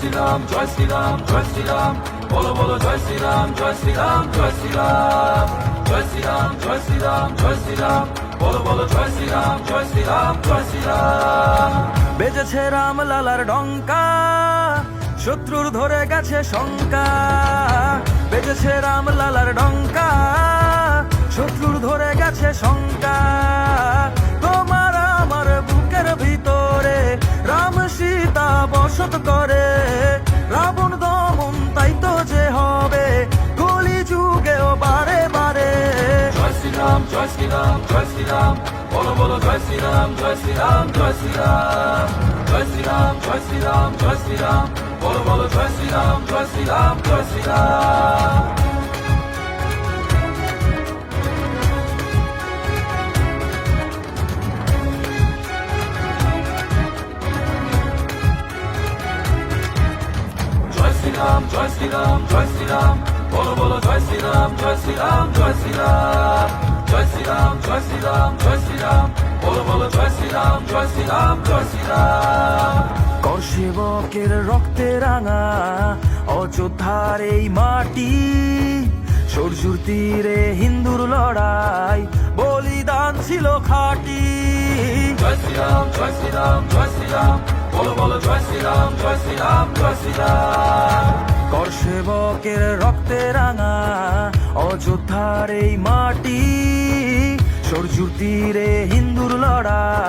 শ্রীরাম, জয় শ্রীরাম জয় শ্রীরাম। বলো বলো, জয় শ্রীরাম জয় শ্রীরাম জয় শ্রীরাম। জয় শ্রীরাম জয় শ্রীরাম জয় শ্রীরাম। বলো বলো, জয় শ্রীরাম জয় শ্রীরাম জয় শ্রীরাম। বেজেছে রাম লালার ডঙ্কা, শত্রুর ধরে গেছে শঙ্কা। বেজেছে রাম লালার ডঙ্কা, শত্রুর ধরে গেছে শঙ্কা। বসত করে। রাবণ দমন তাই তো যে হবে। কলি যুগেও বারে বারে। জয় শ্রীরাম জয় শ্রীরাম জয় শ্রীরাম। বলো বলো, জয় শ্রীরাম জয় শ্রীরাম জয় শ্রীরাম। জয় জয় জয় শ্রীরাম জয় শ্রীরাম জয় শ্রীরাম বলো বলো জয় শ্রীরাম জয় শ্রীরাম জয় শ্রীরাম জয় শ্রীরাম জয় শ্রীরাম জয় শ্রীরাম বলো বলো জয় শ্রীরাম জয় শ্রীরাম জয় শ্রীরাম কর সেবকের রক্তে রাঙা অযোধ্যার এই মাটি সরজুর তীরে হিন্দুর লড়াই বলিদান ছিল খাটি জয় শ্রীরাম জয় শ্রীরাম জয় শ্রীরাম বলো বলো জয় শ্রীরাম জয় শ্রীরাম জয় শ্রীরাম সেবকের রক্তে রাঙা অযোধ্যার এই মাটি সরজুর তীরে হিন্দুর লড়াই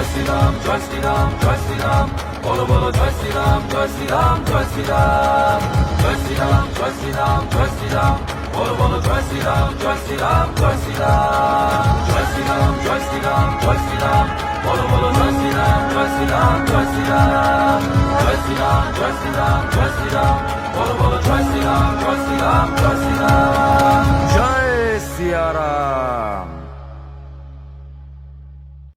জয় শ্রীরাম জয় শ্রীরাম জয় শ্রীরাম বলো বলো জয় শ্রীরাম জয় শ্রীরাম জয় শ্রীরাম জয় শ্রীরাম জয় শ্রীরাম জয় শ্রীরাম বলো বলো জয় শ্রীরাম জয় শ্রীরাম জয় শ্রীরাম জয় শ্রীরাম জয় শ্রীরাম জয় শ্রীরাম বলো বলো জয় শ্রীরাম জয় শ্রীরাম জয় শ্রীরাম জয় শ্রীরাম জয় শ্রীরাম জয় শ্রীরাম বলো বলো জয় শ্রীরাম জয় শ্রীরাম জয় শ্রীরাম